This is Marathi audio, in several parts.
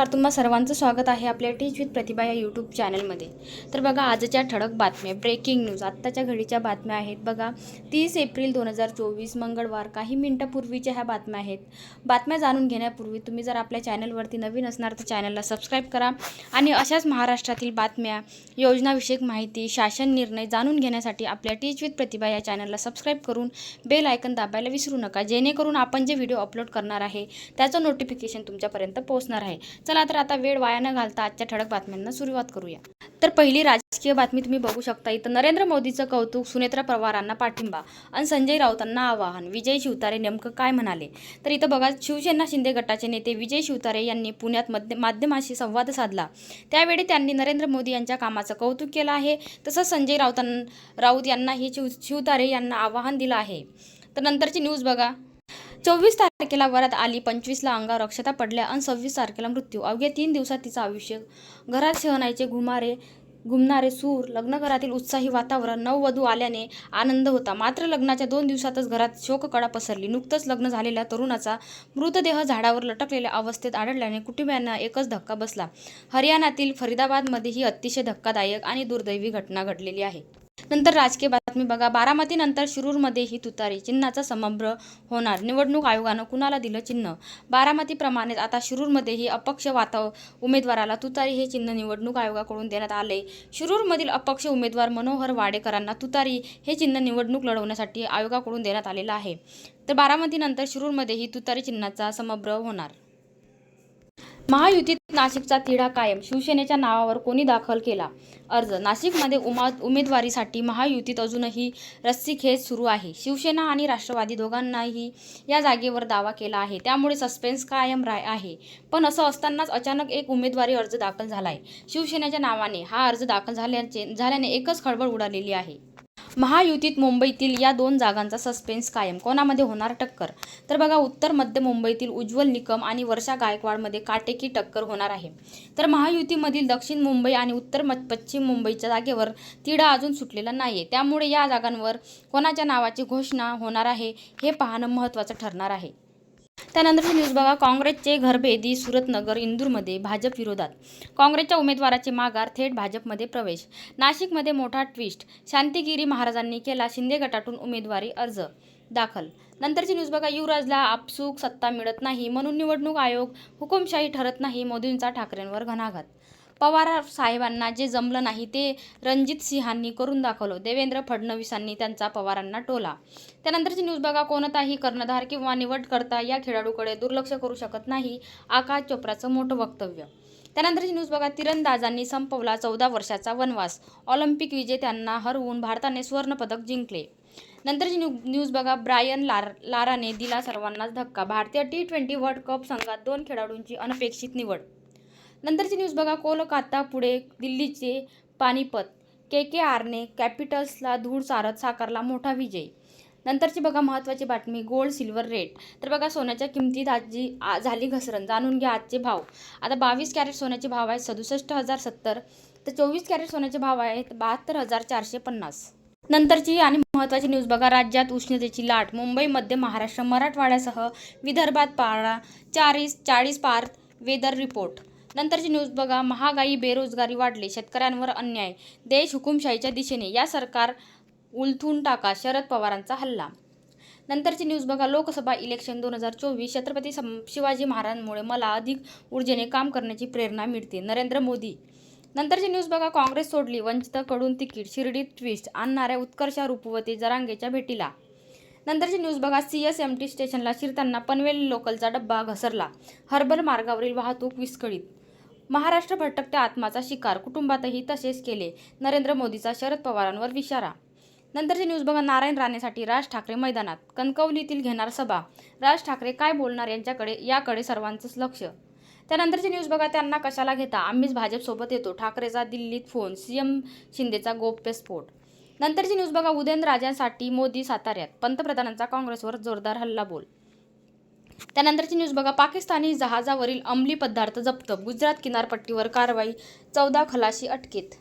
नमस्कार तुम्हा सर्वांचं स्वागत आहे आपल्या टीच विथ प्रतिभा या यूट्यूब चॅनलमध्ये तर बघा आजच्या ठळक बातम्या. ब्रेकिंग न्यूज आत्ताच्या घडीच्या बातम्या आहेत बघा. तीस एप्रिल दोन हजार चोवीस मंगळवार. काही मिनटापूर्वीच्या ह्या बातम्या आहेत. बातम्या जाणून घेण्यापूर्वी तुम्ही जर आपल्या चॅनलवरती नवीन असणार तर चॅनलला सबस्क्राईब करा. आणि अशाच महाराष्ट्रातील बातम्या योजनाविषयक माहिती शासन निर्णय जाणून घेण्यासाठी आपल्या टीच विथ प्रतिभा या चॅनलला सबस्क्राईब करून बेल आयकन दाबायला विसरू नका. जेणेकरून आपण जे व्हिडिओ अपलोड करणार आहे त्याचं नोटिफिकेशन तुमच्यापर्यंत पोहोचणार आहे. चला तर आता वेळ वाया न घालता आजच्या ठळक बातम्यांना सुरुवात करूया. तर पहिली राजकीय बातमी तुम्ही बघू शकता. इथं नरेंद्र मोदीचं कौतुक सुनेत्रा पवारांना पाठिंबा आणि संजय राऊतांना आवाहन. विजय शिवतारे नेमकं काय म्हणाले? तर इथं बघा शिवसेना शिंदे गटाचे नेते विजय शिवतारे यांनी पुण्यात मध्य माध्यमाशी संवाद साधला. त्यावेळी त्यांनी नरेंद्र मोदी यांच्या कामाचं कौतुक केलं आहे. तसंच संजय राऊतां राऊत यांनाही शिव शिवतारे यांना आवाहन दिलं आहे. तर नंतरची न्यूज बघा. चोवीस तारखेला वरात आली पंचवीसला अंगावर अक्षता पडल्या आणि सव्वीस तारखेला मृत्यू. अवघ्या तीन दिवसात तिचा आयुष्य घरात शहनाईचे घुमारे घुमणारे सूर लग्नघरातील उत्साही वातावरण नववधू आल्याने आनंद होता. मात्र लग्नाच्या दोन दिवसातच घरात शोककळा पसरली. नुकतंच लग्न झालेल्या तरुणाचा मृतदेह झाडावर लटकलेल्या अवस्थेत आढळल्याने कुटुंबियांना एकच धक्का बसला. हरियाणातील फरीदाबादमध्ये ही अतिशय धक्कादायक आणि दुर्दैवी घटना घडलेली आहे. नंतर राजकीय बातमी बघा. बारामतीनंतर शिरूरमध्ये ही तुतारी. चिन्हाचा समभ्र होणार. निवडणूक आयोगानं कुणाला दिलं चिन्ह? बारामतीप्रमाणेच आता शिरूरमध्येही अपक्ष वाताव उमेदवाराला तुतारी हे चिन्ह निवडणूक आयोगाकडून देण्यात आले शिरूरमधील अपक्ष उमेदवार मनोहर वाडेकरांना तुतारी हे चिन्ह निवडणूक लढवण्यासाठी आयोगाकडून देण्यात आलेलं आहे. तर बारामतीनंतर शिरूरमध्येही तुतारी चिन्हाचा समभ्र होणार. महायुतीत नाशिकचा तिढा कायम. शिवसेनेच्या नावावर कोणी दाखल केला? अर्ज. नाशिकमध्ये उमा उमेदवारीसाठी महायुतीत अजूनही रस्सीखेच सुरू आहे. शिवसेना आणि राष्ट्रवादी दोघांनाही या जागेवर दावा केला आहे. त्यामुळे सस्पेन्स कायम राय आहे. पण असं असतानाच अचानक एक उमेदवारी अर्ज दाखल झाला आहे शिवसेनेच्या नावाने हा अर्ज दाखल झाल्याचे झाल्याने एकच खळबळ उडालेली आहे. महायुतीत मुंबईतील या दोन जागांचा सस्पेन्स कायम. कोणामध्ये होणार टक्कर? तर बघा उत्तर मध्य मुंबईतील उज्ज्वल निकम आणि वर्षा गायकवाडमध्ये काटेकी टक्कर होणार आहे. तर महायुतीमधील दक्षिण मुंबई आणि उत्तर म पश्चिम मुंबईच्या जागेवर तिढा अजून सुटलेला नाही त्यामुळे या जागांवर कोणाच्या नावाची घोषणा होणार आहे हे पाहणं महत्त्वाचं ठरणार आहे. त्यानंतरची न्यूज बघा काँग्रेसचे घरभेदी सुरतनगर इंदूरमध्ये भाजप विरोधात. काँग्रेसच्या उमेदवाराचे माघार थेट भाजपमध्ये प्रवेश. नाशिकमध्ये मोठा ट्विस्ट शांतिगिरी महाराजांनी केला शिंदे गटातून उमेदवारी अर्ज दाखल. नंतरची न्यूज बघा युवराजला आपसूक सत्ता मिळत नाही म्हणून निवडणूक आयोग हुकुमशाही ठरत नाही मोदींचा ठाकरेंवर घणाघात पवार साहेबांना जे जमलं नाही ते रणजित सिंहांनी करून दाखवलं. देवेंद्र फडणवीसांनी त्यांचा पवारांना टोला. त्यानंतरची न्यूज बघा कोणताही कर्णधार किंवा निवडकर्ता या खेळाडूकडे दुर्लक्ष करू शकत नाही आकाश चोप्राचं मोठं वक्तव्य. त्यानंतरची न्यूज बघा तिरंदाजांनी संपवला चौदा वर्षाचा वनवास. ऑलिम्पिक विजेत्यांना हरवून भारताने सुवर्णपदक जिंकले. नंतरची न्यू न्यूज बघा ब्रायन लार लाराने दिला सर्वांनाच धक्का. भारतीय टी ट्वेंटी वर्ल्ड कप संघात दोन खेळाडूंची अनपेक्षित निवड. नंतरची न्यूज बघा. कोलकाता पुढे दिल्लीचे पानिपत. के के आरने कॅपिटल्सला धूळ चारत साकारला मोठा विजय. नंतरची बघा महत्त्वाची बातमी गोल्ड सिल्वर रेट तर बघा सोन्याच्या किमतीत आजची आ- झाली घसरण. जाणून घ्या आजचे भाव. आता बावीस कॅरेट सोन्याचे भाव आहेत सदुसष्ट हजार सत्तर. तर चोवीस कॅरेट सोन्याचे भाव आहेत बहात्तर हजार चारशे पन्नास. नंतरची आणि महत्त्वाची न्यूज बघा. राज्यात उष्णतेची लाट. मुंबई मध्य महाराष्ट्र मराठवाड्यासह विदर्भात पारा चाळीस चाळीस पार वेदर रिपोर्ट. नंतरची न्यूज बघा. महागाई बेरोजगारी वाढली. शेतकऱ्यांवर अन्याय. देश हुकुमशाहीच्या दिशेने. या सरकार उलथून टाका. शरद पवारांचा हल्ला. नंतरची न्यूज बघा. लोकसभा इलेक्शन दोन हजार चोवीस. छत्रपती सं शिवाजी महाराजांमुळे मला अधिक ऊर्जेने काम करण्याची प्रेरणा मिळते. नरेंद्र मोदी. नंतरची न्यूज बघा. काँग्रेस सोडली. वंचितकडून तिकीट. शिर्डीत ट्विस्ट आणणाऱ्या उत्कर्षा रूपवती जरांगेच्या भेटीला. नंतरची न्यूज बघा. सी एस एम टी स्टेशनला शिरताना पनवेल लोकलचा डब्बा घसरला. हर्बल मार्गावरील वाहतूक विस्कळीत. महाराष्ट्र भटकत्या आत्माचा शिकार. कुटुंबातही तसेच केले. नरेंद्र मोदीचा शरद पवारांवर विचारा नंतरची न्यूज बघा नारायण राणेसाठी राज ठाकरे मैदानात. कणकवलीतील घेणार सभा. राज ठाकरे काय बोलणार यांच्याकडे याकडे सर्वांचंच लक्ष. त्यानंतरची न्यूज बघा त्यांना कशाला घेता? आम्हीच भाजपसोबत येतो. ठाकरेचा दिल्लीत फोन. सीएम शिंदेचा गोप्यस्फोट नंतरची न्यूज बघा उदयनराजांसाठी मोदी साताऱ्यात. पंतप्रधानांचा काँग्रेसवर जोरदार हल्ला बोल त्यानंतरची न्यूज बघा. पाकिस्तानी जहाजावरील अंमली पदार्थ जप्त. गुजरात किनारपट्टीवर कारवाई. चौदा खलाशी अटकेत.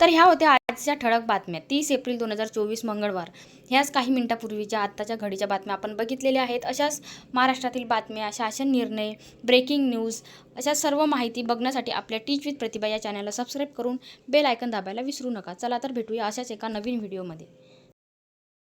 तर ह्या होत्या आजच्या ठळक बातम्या. तीस एप्रिल दोन हजार चोवीस मंगळवार. ह्याच काही मिनिटापूर्वीच्या आत्ताच्या घडीच्या बातम्या आपण बघितलेल्या आहेत. अशाच महाराष्ट्रातील बातम्या शासन निर्णय ब्रेकिंग न्यूज अशा सर्व माहिती बघण्यासाठी आपल्या टीच विथ प्रतिभा या चॅनलला सबस्क्राईब करून बेल आयकन दाबायला विसरू नका. चला तर भेटूया अशाच एका नवीन व्हिडिओमध्ये